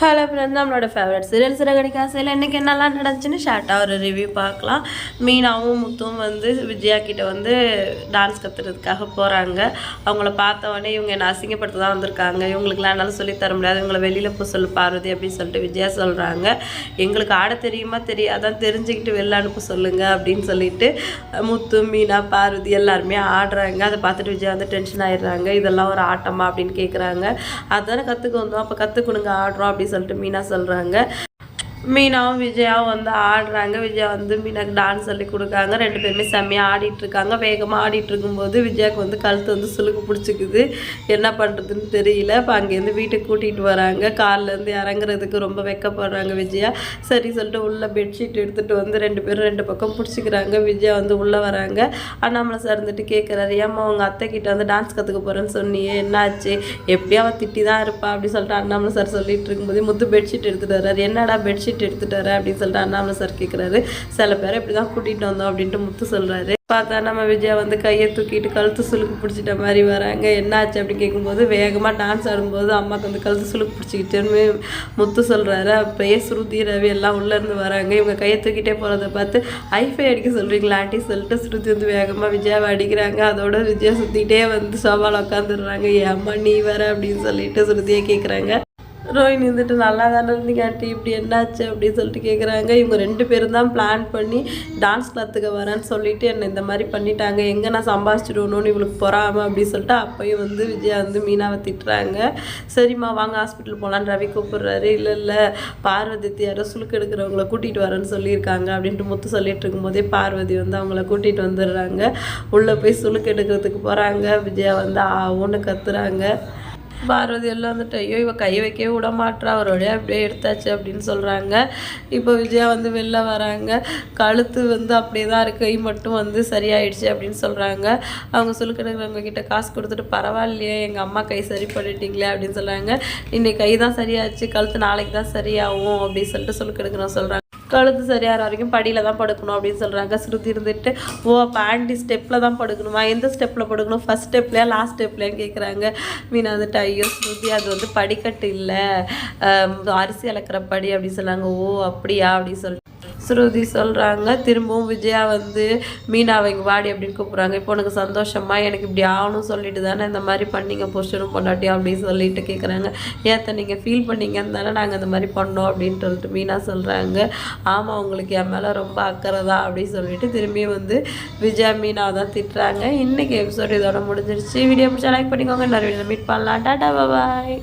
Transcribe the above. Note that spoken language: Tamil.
ஹலோ ஃப்ரெண்ட்ஸ் நம்மளோட ஃபேவரட் சீரியல் சிறகடிக்காசையில் இன்றைக்கி என்னெல்லாம் நடந்துச்சுன்னு ஷார்ட்டாக ஒரு ரிவ்யூ பார்க்கலாம். மீனாவும் முத்தும் வந்து விஜயா கிட்ட வந்து டான்ஸ் கற்றுறதுக்காக போகிறாங்க அவங்கள பார்த்த உடனே இவங்க என்ன அசிங்கப்படுத்த தான் வந்திருக்காங்க. இவங்களுக்குலாம் என்னால் சொல்லித்தர முடியாது. இவங்களை வெளியில் போய் சொல்லு பார்வதி அப்படின்னு சொல்லிட்டு விஜயா சொல்கிறாங்க எங்களுக்கு ஆட தெரியுமா தெரியாதான் தெரிஞ்சுக்கிட்டு வெளில அனுப்ப சொல்லுங்கள் அப்படின்னு சொல்லிட்டு முத்து மீனா பார்வதி எல்லாருமே ஆடுறாங்க. அதை பார்த்துட்டு விஜயா வந்து டென்ஷன் ஆயிடுறாங்க. இதெல்லாம் ஒரு ஆட்டமா அப்படின்னு கேட்குறாங்க அதானே கற்றுக்க வந்தோம். அப்போ கற்றுக்கணுங்க ஆடுறோம் அப்படின்னு சொல்லிட்டு மீனா சொல்கிறாங்க மீனாவும் விஜயாவும் வந்து ஆடுறாங்க. விஜயா வந்து மீனாக்கு டான்ஸ் சொல்லி கொடுக்காங்க. ரெண்டு பேருமே செம்மையாக ஆடிட்டு இருக்காங்க வேகமாக ஆடிட்டு இருக்கும்போது விஜயாவுக்கு வந்து கழுத்து வந்து சுழுக்கு பிடிச்சிக்குது. என்ன பண்ணுறதுன்னு தெரியல. இப்போ அங்கேருந்து வீட்டுக்கு கூட்டிகிட்டு வராங்க. கார்லேருந்து இறங்குறதுக்கு ரொம்ப வெக்கப்படுறாங்க விஜயா. சரி சொல்லிட்டு உள்ளே பெட்ஷீட் எடுத்துகிட்டு வந்து ரெண்டு பேரும் ரெண்டு பக்கம் பிடிச்சிக்கிறாங்க. விஜயா வந்து உள்ளே வராங்க. அண்ணாமலை சார் இருந்துட்டு கேட்குறாரு ஏம்மா அவங்க அத்தை கிட்ட வந்து டான்ஸ் கற்றுக்க போகிறேன்னு சொன்னியே. என்னாச்சு? எப்படியும் அவள் திட்டி தான் இருப்பா. அப்படி சொல்லிட்டு அண்ணாமலை சார் சொல்லிட்டு இருக்கும்போது முத்து பெட்ஷீட் எடுத்துகிட்டு வர்றாரு. என்னடா பெட்ஷீட் எடுத்துட்டு வர அப்படின்னு சொல்லிட்டு அண்ணாமலை சார் கேட்குறாரு சில பேர் இப்படி தான் கூட்டிகிட்டு வந்தோம் அப்படின்ட்டு முத்து சொல்கிறாரு பார்த்தா நம்ம விஜயா வந்து கையை தூக்கிட்டு கழுத்து சுழுக்கு பிடிச்சிட்ட மாதிரி வராங்க. என்னாச்சு அப்படின்னு கேட்கும்போது வேகமாக டான்ஸ் ஆடும்போது அம்மாவுக்கு வந்து கழுத்து சுழுக்கு பிடிச்சிக்கிட்டேன்னு முத்து சொல்கிறாரு அப்போயே ஸ்ருதி ரவி எல்லாம் உள்ளேருந்து வராங்க. இவங்க கையை தூக்கிட்டே போகிறத பார்த்து ஐஃபை அடிக்க சொல்கிறீங்களா ஆண்டி? சொல்லிட்டு ஸ்ருதி வந்து வேகமாக விஜயாவை அடிக்கிறாங்க. அதோட விஜயா சுற்றிக்கிட்டே வந்து சோபாவில் உட்காந்துடுறாங்க ஏம்மா நீ வர அப்படின்னு சொல்லிட்டு ஸ்ருதியை கேட்குறாங்க ரோஹினி வந்துட்டு நல்லா தானே இருந்தீங்க ஆண்டி இப்படி என்னாச்சு அப்படின்னு சொல்லிட்டு கேட்குறாங்க இவங்க ரெண்டு பேரும் தான் பிளான் பண்ணி டான்ஸ் கிளாத்துக்கு வரேன்னு சொல்லிட்டு என்னை இந்த மாதிரி பண்ணிட்டாங்க. எங்கே நான் சம்பாதிச்சிடுவோன்னு இவளுக்கு பொறாமல் அப்படின்னு சொல்லிட்டு அப்பயும் வந்து விஜயா வந்து மீனாவை திட்டுறாங்க. சரிம்மா வாங்க ஹாஸ்பிட்டல் போகலான்னு ரவி கூப்பிடுறாரு. இல்லை இல்லை பார்வதி யாரோ சுளுக்கு எடுக்கிறவங்கள கூட்டிகிட்டு வரேன்னு சொல்லியிருக்காங்க அப்படின்ட்டு முத்து சொல்லிட்டு இருக்கும்போதே பார்வதி வந்து அவங்கள கூட்டிகிட்டு வந்துடுறாங்க. உள்ளே போய் சுளுக்கு எடுக்கிறதுக்கு போகிறாங்க விஜயா வந்து ஆ ஒன்று கத்துறாங்க. பார்வதி எல்லாம் வந்துட்டு ஐயோ இவ கை வைக்கவே விட மாட்டா ஒரு வழியாக அப்படியே எடுத்தாச்சு அப்படின்னு சொல்கிறாங்க இப்போ விஜயா வந்து வெளில வராங்க. கழுத்து வந்து அப்படியே தான் இருக்கு. கை மட்டும் வந்து சரியாயிடுச்சு அப்படின்னு சொல்கிறாங்க அவங்க சொல்லுக்கிறவங்க கிட்ட காசு கொடுத்துட்டு பரவாயில்லையே எங்கள் அம்மா கை சரி பண்ணிட்டீங்களே அப்படின்னு சொல்கிறாங்க இன்னைக்கு கை தான் சரியாச்சு. கழுத்து நாளைக்கு தான் சரியாகும் அப்படின்னு சொல்லிட்டு சொல்லிக்கிடுக்கிறோம் சொல்கிறாங்க கழுத்து சரியாகிற வரைக்கும் படியில் தான் படுக்கணும் அப்படின்னு சொல்கிறாங்க ஸ்ருதி இருந்துட்டு ஓ அப்போ ஆண்டி ஸ்டெப்பில் தான் படுக்கணுமா? எந்த ஸ்டெப்பில் படுக்கணும்? ஃபஸ்ட் ஸ்டெப்லையா லாஸ்ட் ஸ்டெப்லையான்னு கேட்குறாங்க மீனா வந்துட்டு ஐயோ ஸ்ருதி அது வந்து படிக்கட்டு இல்லை. அரிசி அளக்கிற படி அப்படின்னு சொன்னாங்க. ஓ அப்படியா? அப்படின்னு சொல்லிட்டு. ஸ்ருதி சொல்கிறாங்க திரும்பவும் விஜயா வந்து மீனாவை இங்கே வாடி அப்படின்னு கூப்பிட்றாங்க. இப்போ உனக்கு சந்தோஷமா? எனக்கு இப்படி ஆகணும் சொல்லிட்டு தானே இந்த மாதிரி பண்ணிங்க புருஷனும் பொண்டாட்டியும் அப்படின்னு சொல்லிட்டு கேட்குறாங்க ஏத்த நீங்கள் ஃபீல் பண்ணீங்கன்னு தானே நாங்கள் இந்த மாதிரி பண்ணோம் அப்படின்னு சொல்லிட்டு மீனா சொல்கிறாங்க ஆமாம் உங்களுக்கு என் மேலே ரொம்ப அக்கறை தான் அப்படின்னு சொல்லிட்டு திரும்பியும் வந்து விஜயா மீனா தான் திட்டுறாங்க. இன்றைக்கி எபிசோட் இதோட முடிஞ்சிருச்சு. வீடியோ பிடிச்சா லைக் பண்ணிக்கோங்க. நிறைய மீட் பண்ணலாம். டாட்டா பாய்